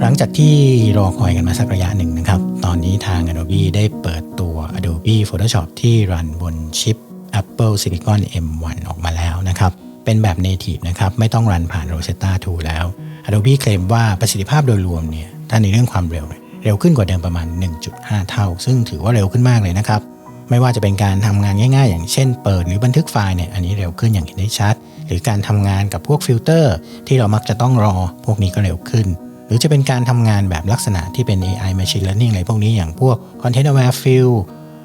หลังจากที่รอคอยกันมาสักระยะหนึ่งนะครับ ตอนนี้ทาง Adobe ได้เปิดตัว Adobe Photoshop ที่รันบนชิป Apple Silicon M1 ออกมาแล้วนะครับ เป็นแบบ Native นะครับ ไม่ต้องรันผ่าน Rosetta 2 แล้ว Adobe เคลมว่าประสิทธิภาพโดยรวมเนี่ย ถ้าในเรื่องความเร็ว เร็วขึ้นกว่าเดิมประมาณ 1.5 เท่า ซึ่งถือว่าเร็วขึ้นมากเลยนะครับ ไม่ว่าจะเป็นการทำงานง่าย ๆ อย่างเช่น เปิดหรือบันทึกไฟล์เนี่ย อันนี้เร็วขึ้นอย่างเห็นได้ชัด หรือการทำงานกับพวกฟิลเตอร์ที่เรามักจะต้องรอ พวกนี้ก็เร็วขึ้น หรือจะเป็นการทำงานแบบลักษณะที่เป็น AI Machine Learning อะไรพวกนี้อย่างพวก Content Aware Fill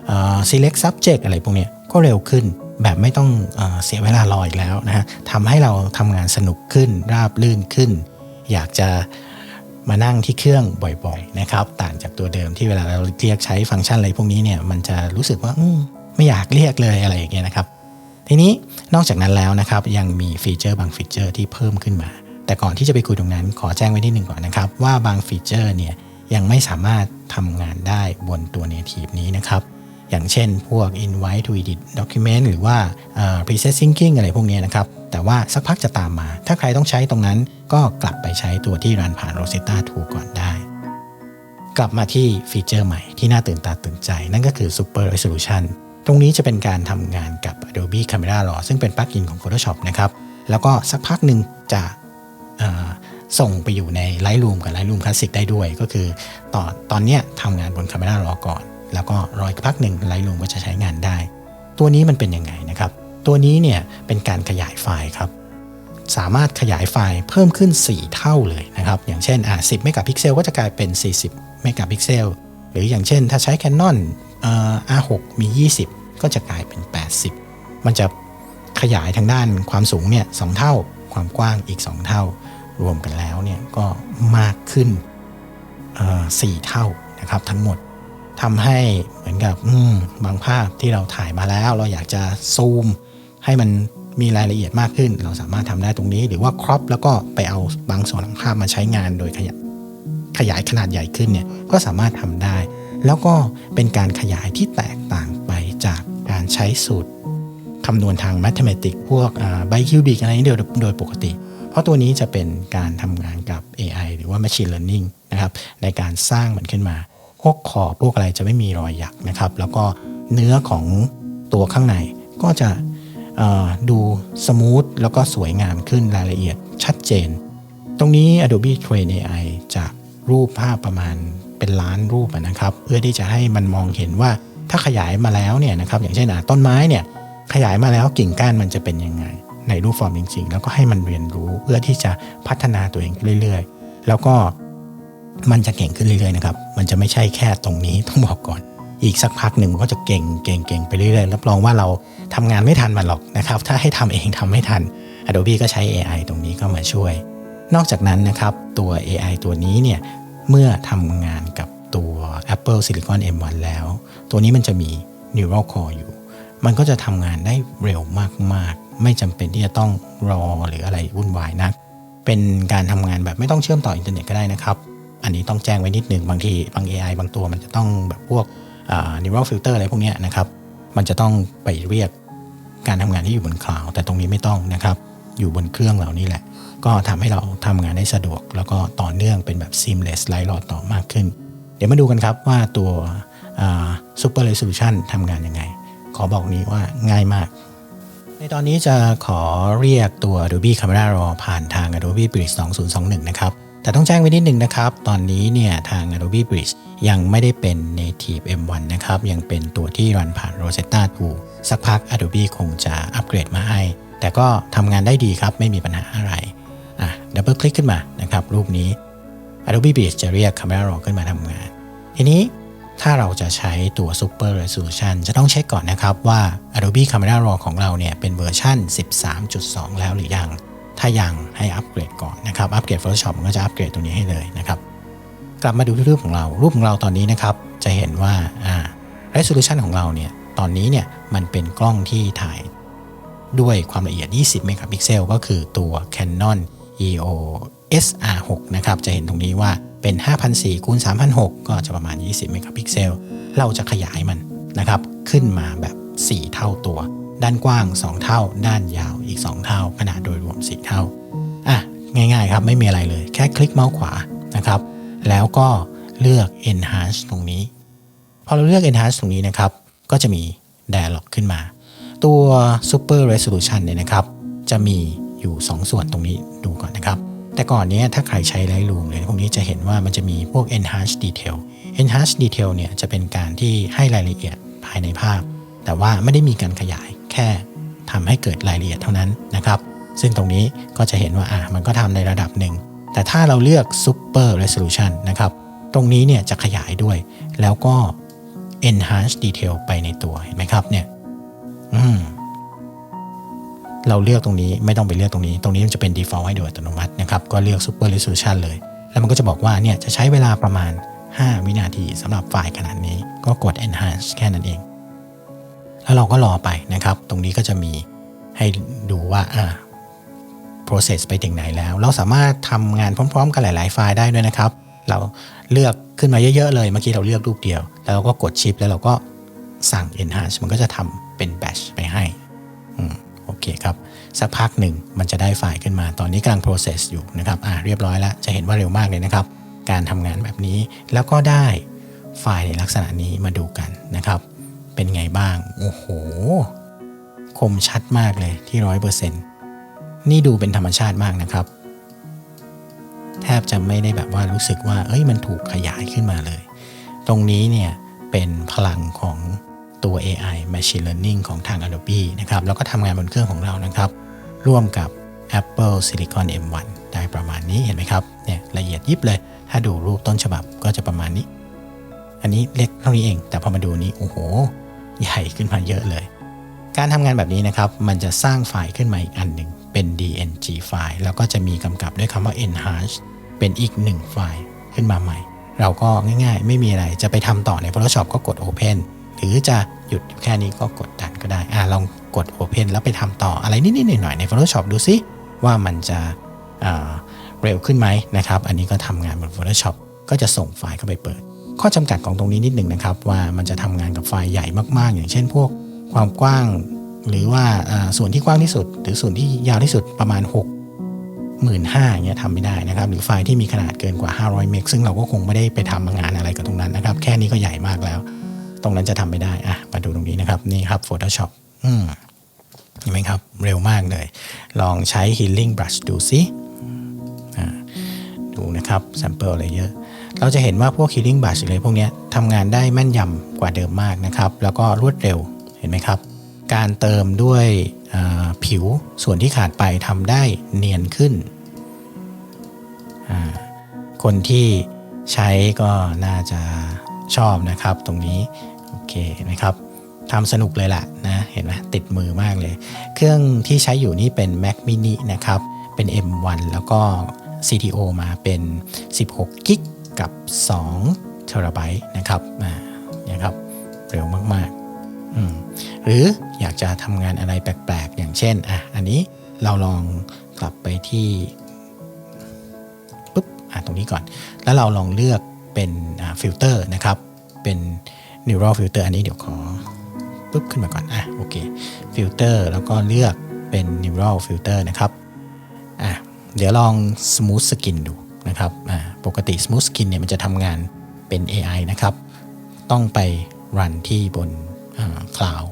เอ่อ Select Subject อะไรพวกนี้ก็เร็วขึ้นแบบไม่ต้องเอเสียเวลารออีกแล้วนะฮะทำให้เราทำงานสนุกขึ้น ราบลื่นขึ้น อยากจะมานั่งที่เครื่องบ่อยๆนะครับ ต่างจากตัวเดิมที่เวลาเราเรียกใช้ฟังก์ชันอะไรพวกนี้เนี่ยมันจะรู้สึกว่าไม่อยากเรียกเลยอะไรอย่างเงี้ยนะครับ ทีนี้นอกจากนั้นแล้วนะครับยังมีฟีเจอร์บางฟีเจอร์ที่เพิ่มขึ้นมา แต่ก่อนที่จะไปคุยตรงนั้นขอแจ้งไว้นิดหนึ่งก่อนนะครับ ว่าบางฟีเจอร์เนี่ยยังไม่สามารถทำงานได้บนตัว native นี้นะครับ อย่างเช่นพวก invite to edit document หรือว่า preset syncing อะไรพวกนี้นะครับ แต่ว่าสักพักจะตามมา ถ้าใครต้องใช้ตรงนั้นก็กลับไปใช้ตัวที่รันผ่าน Rosetta 2 ก่อนได้ กลับมาที่ฟีเจอร์ใหม่ที่น่าตื่นตาตื่นใจ นั่นก็คือ Super Resolution ตรงนี้จะเป็นการทำงานกับ Adobe Camera Raw ซึ่งเป็นปลั๊กอินของ Photoshop นะครับ แล้วก็สักพักหนึ่งจะ ส่งไปอยู่ใน Lightroom กับ Lightroom Classic ได้ด้วย ก็คือตอนตอนนี้ทำงานบน Camera Raw ก่อน แล้วก็รออีกพักหนึ่ง Lightroom ก็จะใช้งานได้ ตัวนี้มันเป็นยังไงนะครับ ตัวนี้เนี่ยเป็นการขยายไฟล์ครับ สามารถขยายไฟล์เพิ่มขึ้น 4 เท่าเลยนะครับ อย่างเช่นอะ10เมกะพิกเซลก็จะกลายเป็น 40เมกะพิกเซลหรืออย่างเช่นถ้าใช้ Canon R6 มี 20 ก็จะกลายเป็น 80 มันจะขยายทางด้านความสูงเนี่ยสเท่า ความกว้างอีก 2 เท่า รวมกันแล้วเนี่ยก็มากขึ้นเอ่เท่านะครับทั้งหมดทำให้เหมือนกับบางภาพที่เราถ่ายมาแล้ว เราอยากจะซูม ให้มันมีรายละเอียดมากขึ้น เราสามารถทำได้ตรงนี้ หรือว่าครอปแล้วก็ไปเอาบางส่วนของภาพมาใช้งานโดยขยายขยายขนาดใหญ่ขึ้นเนี่ยก็สามารถทำได้ แล้วก็เป็นการขยายที่แตกต่างไปจากการใช้สูตรคำนวณทาง mathematics พวกไบคิวบิกอะไรนี้โดยโดยปกติ เพราะตัวนี้จะเป็นการทำงานกับ AI หรือว่า machine learning นะครับในการสร้างมันขึ้นมา พวกขอบพวกอะไรจะไม่มีรอยหยักนะครับ แล้วก็เนื้อของตัวข้างในก็จะดูสมูทแล้วก็สวยงามขึ้นรายละเอียดชัดเจน ตรงนี้ Adobe Train AI จากรูปภาพประมาณเป็นล้านรูปนะครับ เพื่อที่จะให้มันมองเห็นว่าถ้าขยายมาแล้วเนี่ยนะครับอย่างเช่นต้นไม้เนี่ยขยายมาแล้วกิ่งก้านมันจะเป็นยังไง ในรูปฟอร์มจริง ๆ แล้วก็ให้มันเรียนรู้เพื่อที่จะพัฒนาตัวเองเรื่อย ๆ แล้วก็มันจะเก่งขึ้นเรื่อยๆนะครับ มันจะไม่ใช่แค่ตรงนี้ต้องบอกก่อน อีกสักพักหนึ่งมันก็จะเก่งเก่งเก่งไปเรื่อยๆ รับรองว่าเราทำงานไม่ทันมันหรอกนะครับ ถ้าให้ทำเองทำไม่ทัน Adobe ก็ใช้ AI ตรงนี้ก็มาช่วย นอกจากนั้นนะครับตัว AI ตัวนี้เนี่ยเมื่อทำงานกับตัว Apple Silicon M1 แล้ว ตัวนี้มันจะมี Neural Core อยู่ มันก็จะทำงานได้เร็วมากๆ ไม่จำเป็นที่จะต้องรอหรืออะไรวุ่นวายนักเป็นการทำงานแบบไม่ต้องเชื่อมต่ออินเทอร์เน็ตก็ได้นะครับ อันนี้ต้องแจ้งไว้นิดหนึ่งบางทีบาง AI บางตัวมันจะต้องแบบพวกอ่า neural filter อะไรพวกนี้นะครับ มันจะต้องไปเรียกการทำงานที่อยู่บนคลาวด์แต่ตรงนี้ไม่ต้องนะครับ อยู่บนเครื่องเรานี่แหละ ก็ทำให้เราทำงานได้สะดวก แล้วก็ต่อเนื่องเป็นแบบ seamless ไร้รอต่อมากขึ้น เดี๋ยวมาดูกันครับว่าตัวอ่า super resolution ทำงานยังไง ขอบอกนี้ว่าง่ายมาก ในตอนนี้จะขอเรียกตัว Adobe Camera Raw ผ่านทาง Adobe Bridge 2021 นะครับ แต่ต้องแจ้งไว้นิดนึงนะครับ ตอนนี้เนี่ยทาง Adobe Bridge ยังไม่ได้เป็น Native M1 นะครับ ยังเป็นตัวที่รันผ่าน Rosetta 2 สักพัก Adobe คงจะอัปเกรดมาให้ แต่ก็ทำงานได้ดีครับ ไม่มีปัญหาอะไร อะ ดับเบิลคลิกขึ้นมานะครับ รูปนี้ Adobe Bridge จะเรียก Camera Raw ขึ้นมาทำงาน ทีนี้ ถ้าเราจะใช้ตัว Super Resolution จะต้องเช็คก่อนนะครับว่า Adobe Camera Raw ของเราเนี่ยเป็นเวอร์ชัน13.2 แล้วหรือยัง ถ้ายังให้อัปเกรดก่อนนะครับ อัปเกรด Photoshop มันก็จะอัปเกรดตรงนี้ให้เลยนะครับ กลับมาดูที่รูปของเรา รูปของเราตอนนี้นะครับ จะเห็นว่าอ่า resolution ของเราเนี่ย ตอนนี้เนี่ยมันเป็นกล้องที่ถ่ายด้วยความละเอียด 20 เมกะพิกเซล ก็คือตัว Canon EOS R6 นะครับ จะเห็นตรงนี้ว่า เป็น 5,004คูณ3,006ก็จะประมาณ 20 เมกะพิกเซล เราจะขยายมันนะครับ ขึ้นมาแบบ 4 เท่าตัว ด้านกว้าง 2 เท่า ด้านยาวอีก 2 เท่า ขนาดโดยรวม 4 เท่า อะ ง่ายๆครับ ไม่มีอะไรเลย แค่คลิกเมาส์ขวานะครับ แล้วก็เลือก enhance ตรงนี้ พอเราเลือก enhance ตรงนี้นะครับ ก็จะมี dialog ขึ้นมา ตัว super resolution เนี่ยนะครับ จะมีอยู่ 2 ส่วนตรงนี้ดูก่อนนะครับ แต่ก่อนเนี้ยถ้าใครใช้ Lightroom เลยพวกนี้จะเห็นว่ามันจะมีพวก enhance detail enhance detail เนี่ยจะเป็นการที่ให้รายละเอียดภายในภาพ แต่ว่าไม่ได้มีการขยายแค่ทำให้เกิดรายละเอียดเท่านั้นนะครับซึ่งตรงนี้ก็จะเห็นว่าอะมันก็ทำในระดับหนึ่ง แต่ถ้าเราเลือก super resolution นะครับตรงนี้เนี่ยจะขยายด้วย แล้วก็ enhance detail ไปในตัวเห็นไหมครับเนี่ยอืม เราเลือกตรงนี้ไม่ต้องไปเลือกตรงนี้ ตรงนี้มันจะเป็น default ให้โดยอัตโนมัตินะครับก็เลือก super resolution เลย แล้วมันก็จะบอกว่าเนี่ยจะใช้เวลาประมาณ 5 วินาทีสำหรับไฟล์ขนาดนี้ก็กด enhance แค่นั้นเอง แล้วเราก็รอไปนะครับ ตรงนี้ก็จะมีให้ดูว่าอ่า process ไปถึงไหนแล้ว เราสามารถทำงานพร้อม ๆ กันหลาย ๆ ไฟล์ได้ด้วยนะครับ เราเลือกขึ้นมาเยอะๆเลย เมื่อกี้เราเลือกรูปเดียว แล้วเราก็กดชิปแล้วเราก็สั่ง enhance มันก็จะทำเป็น batch ไปให้ คครับ สักพักหนึ่งมันจะได้ไฟล์ขึ้นมา ตอนนี้กำลัง process อยู่นะครับอ่าเรียบร้อยแล้ว จะเห็นว่าเร็วมากเลยนะครับ การทำงานแบบนี้ แล้วก็ได้ไฟล์ในลักษณะนี้มาดูกันนะครับ เป็นไงบ้าง โอ้โห คมชัดมากเลยที่ร้อยเปอร์เซ็นต์นี่ดูเป็นธรรมชาติมากนะครับ แทบจะไม่ได้แบบว่ารู้สึกว่า เอ้ยมันถูกขยายขึ้นมาเลย ตรงนี้เนี่ยเป็นพลังของ ตัว AI Machine Learning ของทาง Adobe นะครับแล้วก็ทำงานบนเครื่องของเรานะครับ ร่วมกับ Apple Silicon M1 ได้ประมาณนี้เห็นไหมครับเนี่ยละเอียดยิบเลย ถ้าดูรูปต้นฉบับก็จะประมาณนี้ อันนี้เล็กเท่านี้เอง แต่พอมาดูนี้โอ้โห ใหญ่ขึ้นมาเยอะเลย การทำงานแบบนี้นะครับ มันจะสร้างไฟล์ขึ้นมาอีกอันหนึ่งเป็น DNG ไฟล์แล้วก็จะมีกำกับด้วยคำว่า enhance เป็นอีกหนึ่งไฟล์ขึ้นมาใหม่ เราก็ง่ายๆ ไม่มีอะไรจะไปทำต่อใน Photoshop ก็กด Open หรือจะหยุดอยู่แค่นี้ก็กดดันก็ได้อ่าลองกด Open แล้วไปทำต่ออะไรนิดๆหน่อยๆใน Photoshop ดูซิว่ามันจะเร็วขึ้นไหมนะครับ อันนี้ก็ทำงานบน Photoshop ก็จะส่งไฟล์เข้าไปเปิด ข้อจำกัดของตรงนี้นิดหนึ่งนะครับ ว่ามันจะทำงานกับไฟล์ใหญ่มากๆ อย่างเช่นพวกความกว้าง หรือว่าส่วนที่กว้างที่สุด หรือส่วนที่ยาวที่สุดประมาณ6 1 5 0 0 0อย่าเงี้ยทำไม่ได้นะครับ หรือไฟล์ที่มีขนาดเกินกว่า 500 เมกซึ่งเราก็คงไม่ได้ไปทำงานอะไรกับตรงนั้นนะครับ แค่นี้ก็ใหญ่มากแล้ว ตรงนั้นจะทำไม่ได้อะมาดูตรงนี้นะครับ นี่ครับ Photoshop อืมเห็นไหมครับ เร็วมากเลย ลองใช้ Healing Brush ดูซิอ่าดูนะครับ sample อะไรเยอะ เราจะเห็นว่าพวก Healing Brush เลยพวกเนี้ยทำงานได้แม่นยำกว่าเดิมมากนะครับ แล้วก็รวดเร็วเห็นไหมครับ การเติมด้วยผิวส่วนที่ขาดไปทำได้เนียนขึ้นอ่าคนที่ใช้ก็น่าจะ ชอบนะครับ ตรงนี้โอเคเห็นไหมครับทำสนุกเลยล่ะนะเห็นไหมติดมือมากเลย เครื่องที่ใช้อยู่นี่เป็น Mac mini นะครับเป็น M1 แล้วก็ CTO มาเป็น 16กิกกับ2เทราไบต์นะครับอ่านี่ยครับเร็วมากๆ หรืออยากจะทำงานอะไรแปลกๆ อย่างเช่นอะอันนี้เราลองกลับไปที่ปุ๊บอะตรงนี้ก่อน แล้วเราลองเลือก เป็นฟิลเตอร์นะครับ เป็น neural filter อันนี้เดี๋ยวขอปุ๊บขึ้นมาก่อน อะ โอเค ฟิลเตอร์แล้วก็เลือกเป็น neural filter นะครับ อะ เดี๋ยวลอง smooth skin ดูนะครับ อ่า ปกติ smooth skin เนี่ยมันจะทำงานเป็น AI นะครับ ต้องไปรันที่บนคลาว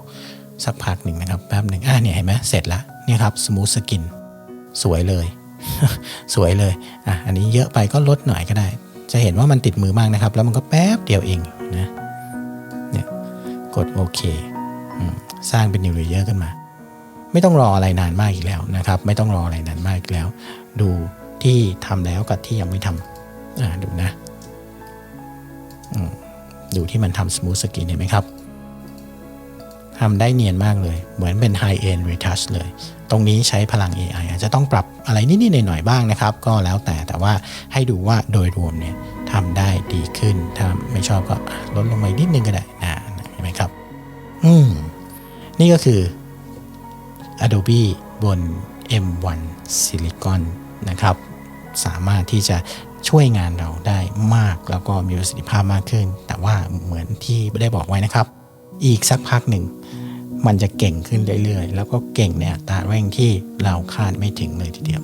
สักพักหนึ่งนะครับ แป๊บหนึ่งอ่าเนี่ยเห็นไหมเสร็จแล้วเนี่ยครับ smooth skin สวยเลย สวยเลย อะ อันนี้เยอะไปก็ลดหน่อยก็ได้ จะเห็นว่ามันติดมือมากนะครับ แล้วมันก็แป๊บเดียวเองนะเนี่ยกดโอเคสร้างเป็น new layer ขึ้นมา ไม่ต้องรออะไรนานมากอีกแล้วนะครับ ไม่ต้องรออะไรนานมากอีกแล้ว ดูที่ทำแล้วกับที่ยังไม่ทำอ่าดูนะดูที่มันทำ smooth skin เห็นไหมครับทำได้เนียนมากเลย เหมือนเป็น High End Retouch เลย ตรงนี้ใช้พลัง AI อาจจะต้องปรับอะไรนิดๆหน่อยๆบ้างนะครับ ก็แล้วแต่แต่ว่าให้ดูว่าโดยรวมเนี่ยทำได้ดีขึ้น ถ้าไม่ชอบก็ลดลงมาอีกนิดนึงก็ได้นะเห็นไหมครับ อืม นี่ก็คือ Adobe บน M1 Silicon นะครับ สามารถที่จะช่วยงานเราได้มากแล้วก็มีประสิทธิภาพมากขึ้น แต่ว่าเหมือนที่ได้บอกไว้นะครับ อีกสักพักหนึ่ง มันจะเก่งขึ้นเรื่อยๆ แล้วก็เก่งในอัตราเร่งที่เราคาดไม่ถึงเลยทีเดียว